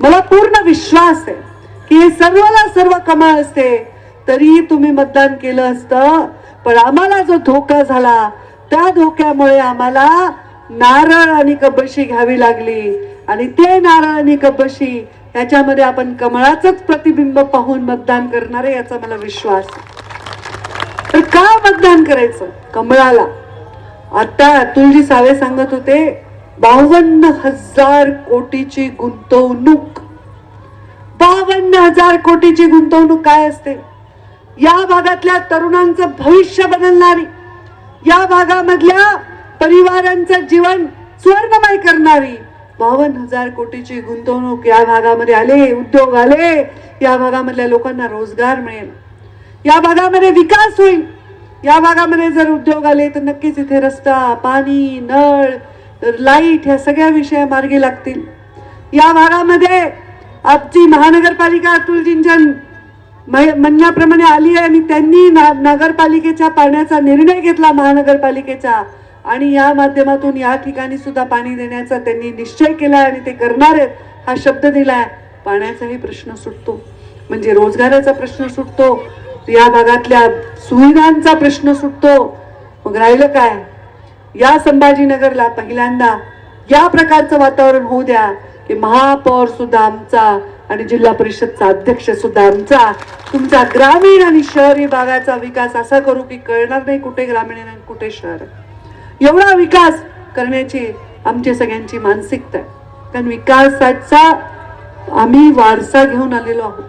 मला पूर्ण विश्वास आहे की हे सर्वला सर्व कमाल असते. तरीही तुम्ही मतदान केलं असतं पण आम्हाला जो धोका झाला त्या धोक्यामुळे आम्हाला नारळ आणि कबशी घ्यावी लागली. आणि ते नारळ आणि कबशी याच्यामध्ये आपण कमळाचंच प्रतिबिंब पाहून मतदान करणार आहे याचा मला विश्वास आहे. तर का मतदान करायचं? कमळाला. आता अतुलजी सावे सांगत होते बावन्न हजार कोटीची गुंतवणूक. बावन्न हजार कोटीची गुंतवणूक काय असते? या भागातल्या तरुणांचं भविष्य बदलणारी या भागामधल्या परिवारांचं जीवन स्वर्णमय करणारी बावन्न हजार कोटीची गुंतवणूक या भागामध्ये आले उद्योग आले या भागामधल्या लोकांना रोजगार मिळेल. या भागामध्ये विकास होईल. या भागामध्ये जर उद्योग आले तर नक्कीच इथे रस्ता पाणी नळ लाइट ह्या सगळ्या विषया मार्गी लागतील. या भागामध्ये आमची महानगरपालिका अतुलजींच्या म्हणण्याप्रमाणे आली आहे. आणि त्यांनी ना- नगरपालिकेच्या पाण्याचा निर्णय घेतला महानगरपालिकेचा. आणि या माध्यमातून या ठिकाणी सुद्धा पाणी देण्याचा त्यांनी निश्चय केला आणि ते करणार आहेत हा शब्द दिला आहे पाण्याचाही प्रश्न सुटतो. म्हणजे रोजगाराचा प्रश्न सुटतो. या भागातल्या सुविधांचा प्रश्न सुटतो. मग राहिलं काय? या संभाजीनगरला पहिल्यांदा या प्रकारचं वातावरण होऊ द्या की महापौर सुद्धा आमचा आणि जिल्हा परिषदचा अध्यक्ष सुद्धा आमचा. तुमचा ग्रामीण आणि शहरी भागाचा विकास असा करू की कळणार नाही कुठे ग्रामीण आणि कुठे शहर. एवढा विकास करण्याची आमची सगळ्यांची मानसिकता आहे. कारण विकासाचा आम्ही वारसा घेऊन आलेलो आहोत.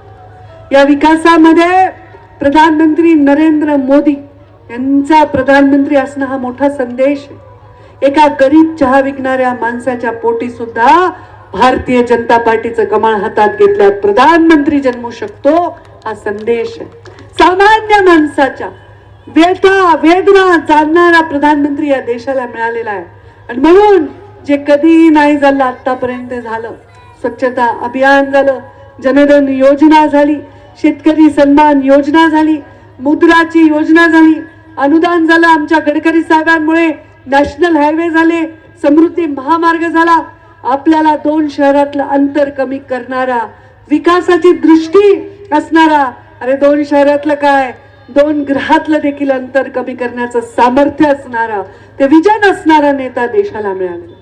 या विकासामध्ये प्रधानमंत्री नरेंद्र मोदी यांचा प्रधानमंत्री असणं हा मोठा संदेश एका गरीब चहा विकणाऱ्या माणसाच्या पोटी सुद्धा भारतीय जनता पार्टीचं कमळ हातात घेतल्यात प्रधानमंत्री जन्मू शकतो हा संदेश सामान्य माणसाच्या व्यथा वेदना जाणणारा प्रधानमंत्री या देशाला मिळालेला आहे. आणि म्हणून जे कधी नाही झालं आतापर्यंत झालं स्वच्छता अभियान झालं जनधन योजना झाली शेतकरी सन्मान योजना झाली मुद्राची योजना झाली अनुदान झालं आमच्या गडकरी साहेबांमुळे. नॅशनल हायवे झाले समृद्धी महामार्ग झाला. आपल्याला दोन शहरातलं अंतर कमी करणारा विकासाची दृष्टी असणारा अरे दोन शहरातलं काय? दोन ग्रहातलं देखील अंतर कमी करण्याचं सामर्थ्य असणारा ते विजन असणारा नेता देशाला मिळालेला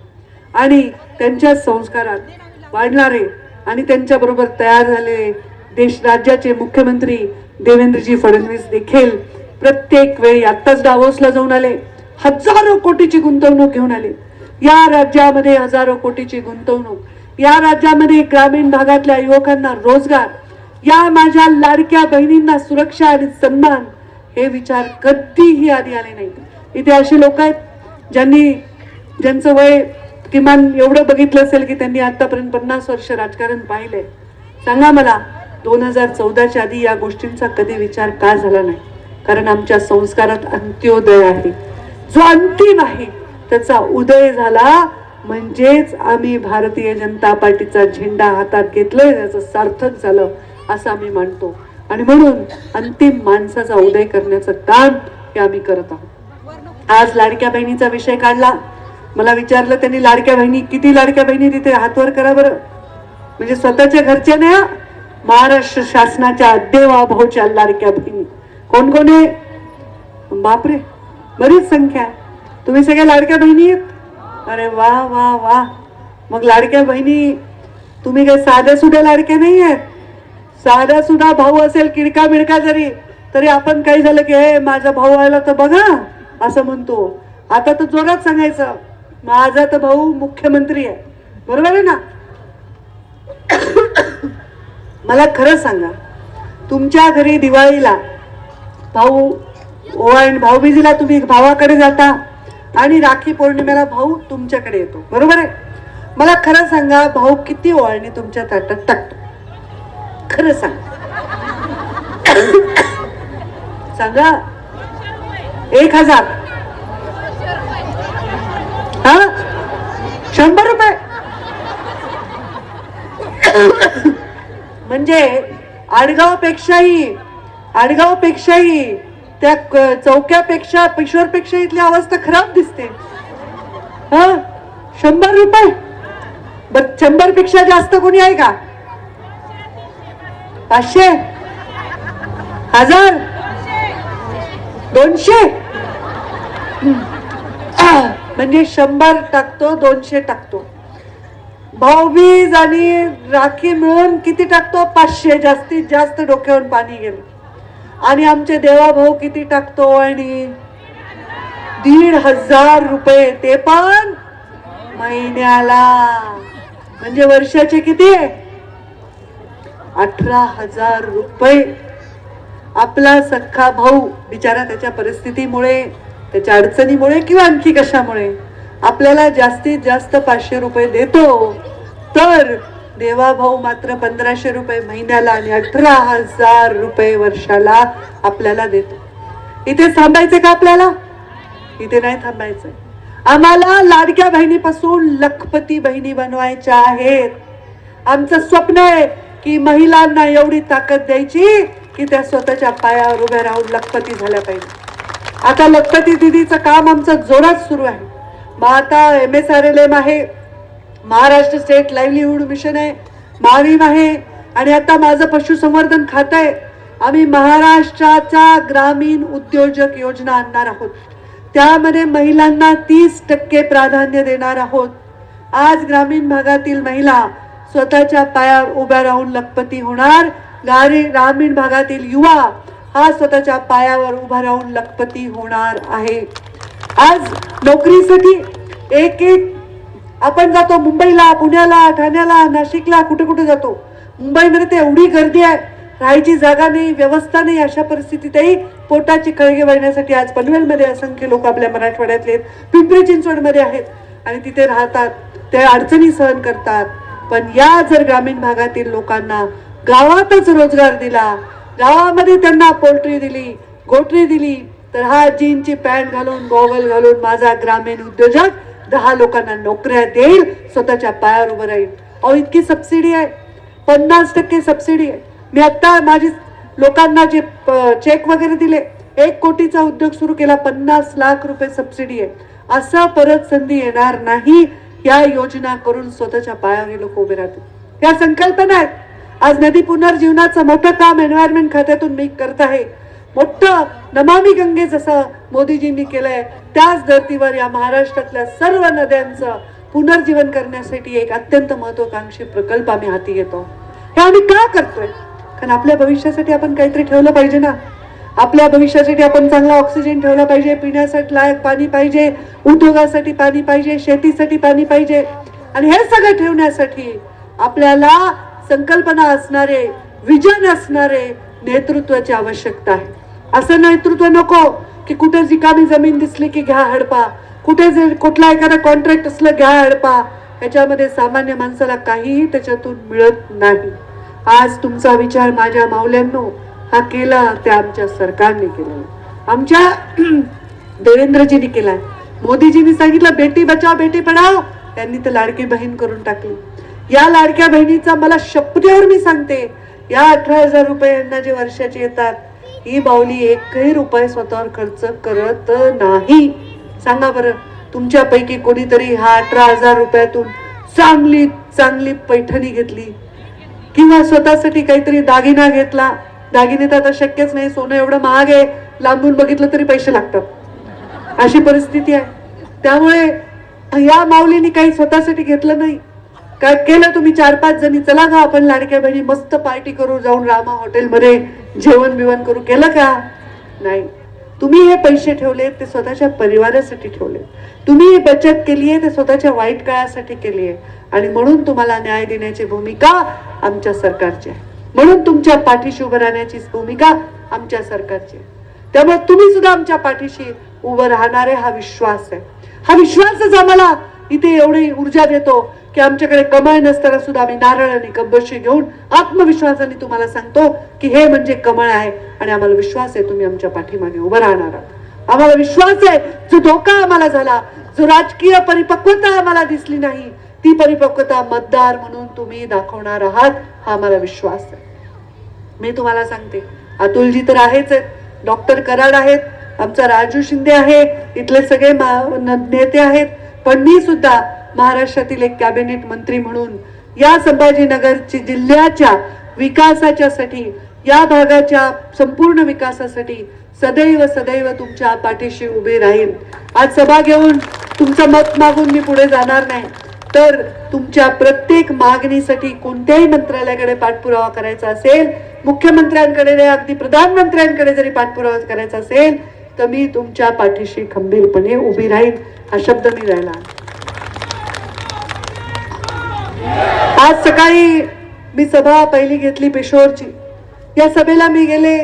आणि त्यांच्या संस्कारात वाढणारे आणि त्यांच्याबरोबर तयार झालेले देश राज्याचे मुख्यमंत्री देवेंद्रजी फडणवीस देखील प्रत्येक वेळी आत्ताच डावोसला जाऊन आले. हजारो कोटीची गुंतवणूक घेऊन आले. या राज्यामध्ये हजारो कोटीची गुंतवणूक. या राज्यामध्ये ग्रामीण भागातल्या युवकांना रोजगार. या माझ्या लाडक्या बहिणींना सुरक्षा आणि सन्मान हे विचार कधीही आधी आले नाही इथे असे लोक आहेत ज्यांनी ज्यांचं वय किमान एवढं बघितलं असेल की त्यांनी आतापर्यंत पन्नास वर्ष राजकारण पाहिलंय. सांगा मला दोन हजार चौदाच्या आधी या गोष्टींचा कधी विचार का झाला नाही? कारण आमच्या संस्कारात अंत्योदय आहे. जो अंतिम आहे त्याचा उदय झाला म्हणजेच आम्ही भारतीय जनता पार्टीचा झेंडा हातात घेतलोय त्याचं सार्थक झालं असं आम्ही मानतो. आणि म्हणून अंतिम माणसाचा उदय करण्याचं काम हे आम्ही करत आहोत. आज लाडक्या बहिणीचा विषय काढला. मला विचारलं त्यांनी लाडक्या बहिणी किती लाडक्या बहिणी तिथे हातवर करा बरं? म्हणजे स्वतःच्या घरच्या नाही महाराष्ट्र शासनाच्या देवाभोच्या लाडक्या बहिणी. कोण कोण आहे? बापरे बरीच संख्या. आहे. तुम्ही सगळ्या लाडक्या बहिणी आहेत? अरे वा वा वा. मग लाडक्या बहिणी तुम्ही काय साध्या सुद्धा लाडक्या नाही आहेत? साध्या सुद्धा भाऊ असेल किडका मिडका जरी तरी आपण काही झालं की हे माझा भाऊ आला तर बघा असं म्हणतो. आता तर जोरात सांगायचं माझा तर भाऊ मुख्यमंत्री आहे. बरोबर आहे ना? मला खरं सांगा तुमच्या घरी दिवाळीला भाऊ ओवाळणी भाऊबीजीला तुम्ही भावाकडे जाता आणि राखी पौर्णिमेला भाऊ तुमच्याकडे येतो. बरोबर आहे? मला खरं सांगा भाऊ किती ओळणी तुमच्या ताटात टाकतो? खरं सांग. सांगा. एक हजार. हा? शंभर रुपये. म्हणजे आडगाव पेक्षाही आडगावपेक्षाही त्या चौक्यापेक्षा पिशोरपेक्षा इथली अवस्था खराब दिसते. हा? शंभर रुपये? बर शंभरपेक्षा जास्त कोणी आहे का? पाचशे? हजार? दोनशे? म्हणजे शंभर टाकतो दोनशे टाकतो. भाऊबीज आणि राखी मिळून किती टाकतो? पाचशे जास्तीत जास्त डोक्यावर पाणी गेलं. आणि आमचे देवा भाऊ किती टाकतो आणि दीड हजार रुपये ते पण महिन्याला. म्हणजे वर्षाचे किती अठरा हजार रुपये. आपला सख्खा भाऊ बिचारा त्याच्या परिस्थितीमुळे त्याच्या अडचणीमुळे किंवा आणखी कशामुळे आपल्याला जास्तीत जास्त पाचशे रुपये देतो तर देवा भाऊ मात्र पंधराशे रुपये महिन्याला आणि अठरा हजार रुपये वर्षाला आपल्याला देतो. इथे थांबायचे का आपल्याला? इथे नाही थांबायचं आम्हाला लाडक्या बहिणीपासून लखपती बहिणी बनवायच्या आहेत. आमचं स्वप्न आहे की महिलांना एवढी ताकद द्यायची की त्या स्वतःच्या पायावर उभ्या राहून लखपती झाल्या पाहिजे. आता लखपती दिदीचं काम आमचं जोरात सुरू आहे. मग आता M S R L M आहे. महाराष्ट्र स्टेट लाईव्हलीहूड मिशन आहे. महावीम आहे आणि आता माझं पशुसंवर्धन खातं आहे. आम्ही महाराष्ट्राचा ग्रामीण उद्योजक योजना आणणार आहोत. त्यामध्ये महिलांना तीस टक्के प्राधान्य देणार आहोत. आज ग्रामीण भागातील महिला स्वतःच्या पायावर उभ्या राहून लखपती होणार. गारी ग्रामीण भागातील युवा हा स्वतःच्या पायावर उभा राहून लखपती होणार आहे. आज नोकरीसाठी एक एक आपण जातो मुंबईला पुण्याला ठाण्याला नाशिकला कुठे कुठे जातो. मुंबईमध्ये तर एवढी गर्दी आहे. राहायची जागा नाही व्यवस्था नाही अशा परिस्थितीतही पोटाची खळगे भरण्यासाठी आज पनवेलमध्ये असंख्य लोक आपल्या मराठवाड्यातले आहेत. पिंपरी चिंचवडमध्ये आहेत. आणि तिथे राहतात. ते अडचणी सहन करतात. पण या जर ग्रामीण भागातील लोकांना गावातच रोजगार दिला गावामध्ये त्यांना पोल्ट्री दिली गोटरी दिली तर हा जीनची पॅन्ट घालून गॉगल घालून माझा ग्रामीण उद्योजक दहा लोकांना नोकऱ्या देईल स्वतःच्या पायावर उभं राहील. अहो इतकी सबसिडी आहे. पन्नास टक्के सबसिडी आहे. मी आता माझी लोकांना जे चेक वगैरे दिले एक कोटीचा उद्योग सुरू केला पन्नास लाख रुपये सबसिडी आहे. असं परत संधी येणार नाही या योजना करून स्वतःच्या पायावर हे लोक उभे राहतील. या संकल्पना आहेत. आज नदी पुनर्जीवनाचं मोठं काम एन्व्हायरमेंट खात्यातून मी करत आहे. मोठं नमामी गंगे जसं मोदीजींनी केलंय त्याच धर्तीवर या महाराष्ट्रातल्या सर्व नद्यांचं पुनर्जीवन करण्यासाठी एक अत्यंत महत्वाकांक्षी प्रकल्प आम्ही हाती घेतो. हे आम्ही का करतोय? कारण आपल्या भविष्यासाठी आपण काहीतरी ठेवलं पाहिजे ना. आपल्या भविष्यासाठी आपण चांगला ऑक्सिजन ठेवला पाहिजे पिण्यासाठी लायक पाणी पाहिजे उद्योगासाठी पाणी पाहिजे शेतीसाठी पाणी पाहिजे. आणि हे सगळं ठेवण्यासाठी आपल्याला संकल्पना असणारे विजन असणारे नेतृत्वाची आवश्यकता आहे. असं नेतृत्व नको की कुठे रिकामी जमीन दिसली की घ्या हडपा. कुठे जर कुठला एखादा कॉन्ट्रॅक्ट असलं घ्या हडपा. याच्यामध्ये सामान्य माणसाला काहीही त्याच्यातून मिळत नाही. आज तुमचा विचार माझ्या माऊल्यांनो हा केला ते आमच्या सरकारने केलं आमच्या देवेंद्रजींनी केलाय. मोदीजींनी सांगितलं बेटी बचाव बेटी पढाव त्यांनी तर लाडकी बहीण करून टाकली. या लाडक्या बहिणीचा मला शपथेवर मी सांगते. या अठरा हजार रुपयांना जे वर्षाचे येतात ही बाऊली एकही रुपये स्वतःवर खर्च करत नाही. सांगा बरं तुमच्यापैकी कोणीतरी हा अठरा हजार रुपयातून चांगली चांगली पैठणी घेतली? किंवा स्वतःसाठी काहीतरी दागिना घेतला? दागिने तर आता शक्यच नाही सोनं एवढं महाग आहे लांबून बघितलं तरी पैसे लागतात. अशी परिस्थिती आहे. त्यामुळे या माऊलीने काही स्वतःसाठी घेतलं नाही. काय केलं तुम्ही चार पाच जणी? चला गा आपण लाडक्या बहिणी मस्त पार्टी करू जाऊन रामा हॉटेलमध्ये. जेवण बिवण करू केलं का? नाही. तुम्ही हे पैसे ठेवले ते स्वतःच्या परिवारासाठी ठेवले. तुम्ही ही बचत केली आहे ते स्वतःच्या वाईट काळासाठी केली आहे आणि म्हणून तुम्हाला न्याय देण्याची भूमिका आमच्या सरकारची आहे. म्हणून तुमच्या पाठीशी उभं राहण्याची भूमिका आमच्या सरकारची आहे. त्यामुळे तुम्ही सुद्धा आमच्या पाठीशी उभं राहणारे हा विश्वास आहे. हा विश्वासच आम्हाला इथे एवढी ऊर्जा देतो की आमच्याकडे कमळ नसताना सुद्धा आम्ही नारळ आणि कंबशी घेऊन आत्मविश्वासाने तुम्हाला सांगतो की हे म्हणजे कमळ आहे आणि आम्हाला विश्वास आहे तुम्ही आमच्या पाठीमागे उभं राहणार आहात. आम्हाला विश्वास आहे जो धोका आम्हाला झाला जो राजकीय परिपक्वता आम्हाला दिसली नाही ती परिपक्वता मतदार म्हणून तुम्ही दाखवणार आहात हा आम्हाला विश्वास आहे. मी तुम्हाला सांगते अतुलजी तर आहेच आहेत डॉक्टर कराड आहेत आमचा राजू शिंदे आहे इथले सगळे नेते आहेत पण मी सुद्धा महाराष्ट्रातील एक कॅबिनेट मंत्री म्हणून या संभाजीनगरची जिल्ह्याच्या विकासाच्यासाठी या भागाच्या संपूर्ण विकासासाठी सदैव सदैव तुमच्या पाठीशी उभे राहील आज सभा घेऊन तुमचं मत मागून मी पुढे जाणार नाही. तर तुमच्या प्रत्येक मागणीसाठी कोणत्याही मंत्रालयाकडे पाठपुरावा करायचा असेल मुख्यमंत्र्यांकडे नाही, अगदी प्रधानमंत्र्यांकडे जरी पाठपुरावा करायचा असेल तर मी तुमच्या पाठीशी खंबीरपणे उभी राहील हा शब्द मी राहिला आज सकाळी मी सभा पहिली घेतली पेशोरची. या सभेला मी गेले